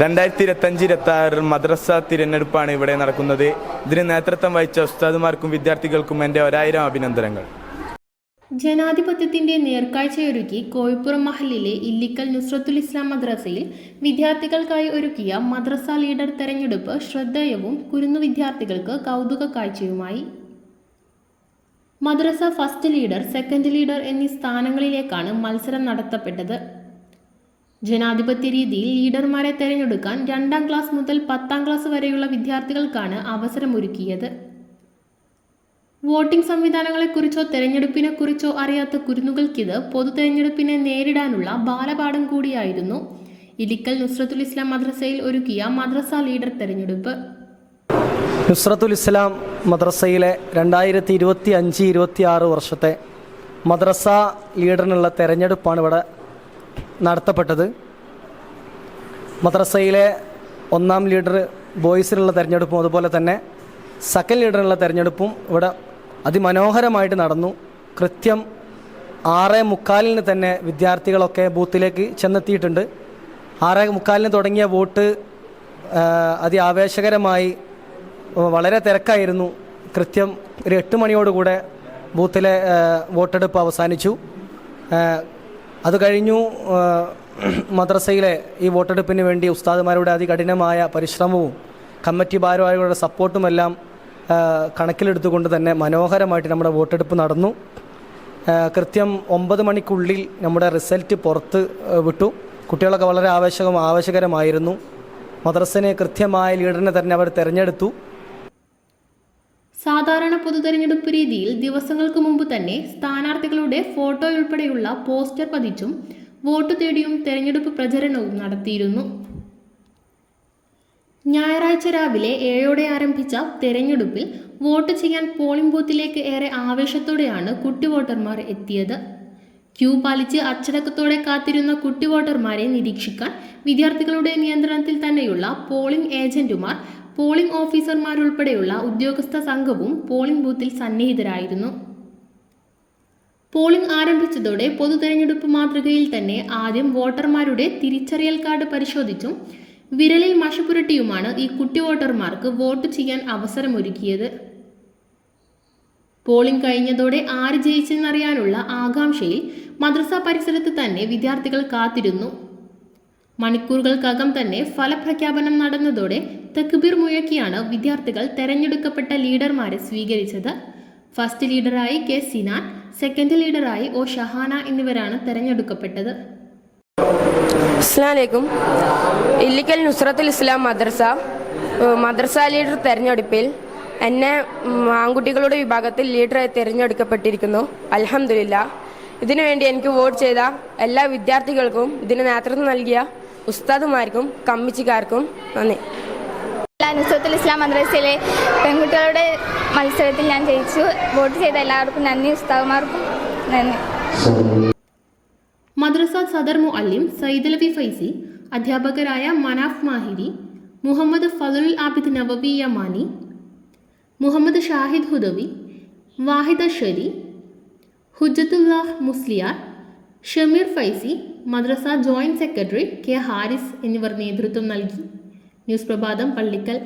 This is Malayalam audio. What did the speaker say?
രണ്ടായിരത്തി ഇരുപത്തഞ്ച് ഇരുപത്തി ആറ് മദ്രസ തിരഞ്ഞെടുപ്പാണ് ഇവിടെ നടക്കുന്നത്. ഇതിന് നേതൃത്വം വഹിച്ച ഉസ്താദുമാർക്കും വിദ്യാർത്ഥികൾക്കും എന്റെ ഒരായിരം അഭിനന്ദനങ്ങൾ. ജനാധിപത്യത്തിന്റെ നേർക്കാഴ്ചയൊരുക്കി കോഴിപ്പുറം മഹലിലെ ഇല്ലിക്കൽ നുസ്രത്തുൽ ഇസ്ലാം മദ്രസയിൽ വിദ്യാർത്ഥികൾക്കായി ഒരുക്കിയ മദ്രസ ലീഡർ തെരഞ്ഞെടുപ്പ് ശ്രദ്ധേയവും കുരുന്നു വിദ്യാർത്ഥികൾക്ക് കൗതുക കാഴ്ചയുമായി. മദ്രസ ഫസ്റ്റ് ലീഡർ സെക്കൻഡ് ലീഡർ എന്നീ സ്ഥാനങ്ങളിലേക്കാണ് മത്സരം നടത്തപ്പെട്ടത്. ജനാധിപത്യ രീതിയിൽ ലീഡർമാരെ തെരഞ്ഞെടുക്കാൻ രണ്ടാം ക്ലാസ് മുതൽ പത്താം ക്ലാസ് വരെയുള്ള വിദ്യാർത്ഥികൾക്കാണ് അവസരമൊരുക്കിയത്. വോട്ടിംഗ് സംവിധാനങ്ങളെക്കുറിച്ചോ തെരഞ്ഞെടുപ്പിനെക്കുറിച്ചോ അറിയാത്ത കുരുന്നുകൾക്കിത് പൊതു തെരഞ്ഞെടുപ്പിനെ നേരിടാനുള്ള ബാലപാഠം കൂടിയായിരുന്നു. ഇലിക്കൽ നുസ്രത്തുൽ ഇസ്ലാം മദ്രസയിൽ ഒരുക്കിയ മദ്രസ ലീഡർ തെരഞ്ഞെടുപ്പ്. നുസ്രത്തുൽ ഇസ്ലാം മദ്രസയിലെ രണ്ടായിരത്തി ഇരുപത്തി അഞ്ച് ഇരുപത്തി ആറ് വർഷത്തെ മദ്രസ ലീഡറിനുള്ള തെരഞ്ഞെടുപ്പാണ് ഇവിടെ നടത്തപ്പെട്ടത്. മദ്രസയിലെ ഒന്നാം ലീഡർ ബോയ്സിനുള്ള തിരഞ്ഞെടുപ്പും അതുപോലെ തന്നെ സെക്കൻഡ് ലീഡറിനുള്ള തിരഞ്ഞെടുപ്പും ഇവിടെ അതിമനോഹരമായിട്ട് നടന്നു. കൃത്യം ആറ് മുക്കാലിന് തന്നെ വിദ്യാർത്ഥികളൊക്കെ ബൂത്തിലേക്ക് ചെന്നെത്തിയിട്ടുണ്ട്. ആറ് മുക്കാലിന് തുടങ്ങിയ വോട്ട് അതിആവേശകരമായി വളരെ തിരക്കായിരുന്നു. കൃത്യം ഒരു എട്ട് മണിയോടുകൂടെ ബൂത്തിലെ വോട്ടെടുപ്പ് അവസാനിച്ചു. അത് കഴിഞ്ഞു മദ്രസയിലെ ഈ വോട്ടെടുപ്പിന് വേണ്ടി ഉസ്താദുമാരുടെ അതികഠിനമായ പരിശ്രമവും കമ്മിറ്റി ഭാരവാഹികളുടെ സപ്പോർട്ടുമെല്ലാം കണക്കിലെടുത്തുകൊണ്ട് തന്നെ മനോഹരമായിട്ട് നമ്മുടെ വോട്ടെടുപ്പ് നടന്നു. കൃത്യം ഒമ്പത് മണിക്കുള്ളിൽ നമ്മുടെ റിസൾട്ട് പുറത്ത് വിട്ടു. കുട്ടികളൊക്കെ വളരെ ആവേശകം ആവേശകരമായിരുന്നു. മദ്രസനെ കൃത്യമായ ലീഡറിനെ തന്നെ അവർ തിരഞ്ഞെടുത്തു. സാധാരണ പൊതുതെരഞ്ഞെടുപ്പ് രീതിയിൽ ദിവസങ്ങൾക്ക് മുമ്പ് തന്നെ സ്ഥാനാർത്ഥികളുടെ ഫോട്ടോ ഉൾപ്പെടെയുള്ള പോസ്റ്റർ പതിച്ചും വോട്ട് തേടിയും തെരഞ്ഞെടുപ്പ് പ്രചരണവും നടത്തിയിരുന്നു. ഞായറാഴ്ച രാവിലെ ഏഴോടെ ആരംഭിച്ച തെരഞ്ഞെടുപ്പിൽ വോട്ട് ചെയ്യാൻ പോളിംഗ് ബൂത്തിലേക്ക് ഏറെ ആവേശത്തോടെയാണ് കുട്ടി വോട്ടർമാർ എത്തിയത്. ക്യൂ പാലിച്ച് അച്ചടക്കത്തോടെ കാത്തിരുന്ന കുട്ടി വോട്ടർമാരെ നിരീക്ഷിക്കാൻ വിദ്യാർത്ഥികളുടെ നിയന്ത്രണത്തിൽ തന്നെയുള്ള പോളിംഗ് ഏജന്റുമാർ പോളിംഗ് ഓഫീസർമാരുൾപ്പെടെയുള്ള ഉദ്യോഗസ്ഥ സംഘവും പോളിംഗ് ബൂത്തിൽ സന്നിഹിതരായിരുന്നു. പോളിംഗ് ആരംഭിച്ചതോടെ പൊതു തെരഞ്ഞെടുപ്പ് മാതൃകയിൽ തന്നെ ആദ്യം വോട്ടർമാരുടെ തിരിച്ചറിയൽ കാർഡ് പരിശോധിച്ചും വിരലിൽ മഷി പുരട്ടിയുമാണ് ഈ കുട്ടി വോട്ടർമാർക്ക് വോട്ട് ചെയ്യാൻ അവസരമൊരുക്കിയത്. പോളിംഗ് കഴിഞ്ഞതോടെ ആര് ജയിച്ചെന്നറിയാനുള്ള ആകാംക്ഷയിൽ മദ്രസ പരിസരത്ത് തന്നെ വിദ്യാർത്ഥികൾ കാത്തിരുന്നു. മണിക്കൂറുകൾക്കകം തന്നെ ഫലപ്രഖ്യാപനം നടന്നതോടെ തക്ബീർ മുഴക്കിയാണ് വിദ്യാർത്ഥികൾ തെരഞ്ഞെടുക്കപ്പെട്ട ലീഡർമാരെ സ്വീകരിച്ചത്. ഫസ്റ്റ് ലീഡറായി കെ സിനാൻ സെക്കൻഡ് ലീഡറായി ഒ ഷഹാന എന്നിവരാണ് തെരഞ്ഞെടുക്കപ്പെട്ടത്. അസ്ലാമലൈക്കും ഇല്ലിക്കൽ നുസ്രത്തുൽ ഇസ്ലാം മദ്രസ മദ്രസ ലീഡർ തെരഞ്ഞെടുപ്പിൽ എന്നെ ആൺകുട്ടികളുടെ വിഭാഗത്തിൽ ലീഡറായി തിരഞ്ഞെടുക്കപ്പെട്ടിരിക്കുന്നു. അലഹമില്ല ഇതിനുവേണ്ടി എനിക്ക് വോട്ട് ചെയ്ത എല്ലാ വിദ്യാർത്ഥികൾക്കും ഇതിന് നേതൃത്വം നൽകിയ ഉസ്താദുമാർക്കും കമ്മിച്ചിക്കാർക്കും നന്ദി. നുസ്രത്തുൽ ഇസ്ലാം മദ്രസയിലെ പെൺകുട്ടികളുടെ മത്സരത്തിൽ ഞാൻ ജയിച്ചു. വോട്ട് ചെയ്ത എല്ലാവർക്കും നന്ദി ഉസ്താവുമാർക്കും നന്ദി. മദ്രസ സദർ മുഅല്ലിം സൈദലവി ഫൈസി അധ്യാപകരായ മനാഫ് മാഹിരി മുഹമ്മദ് ഫലുൽ ആബിദ് നവവി യമാനി മുഹമ്മദ് ഷാഹിദ് ഹുദവി വാഹിദ ഷരി ഹുജത്തുല്ലാഹ് മുസ്ലിയാർ ഷമീർ ഫൈസി മദ്രസ ജോയിന്റ് സെക്രട്ടറി കെ ഹാരിസ് എന്നിവർ നേതൃത്വം നൽകി. நியூஸ் பிரபாதம் பள்ளிக்கல்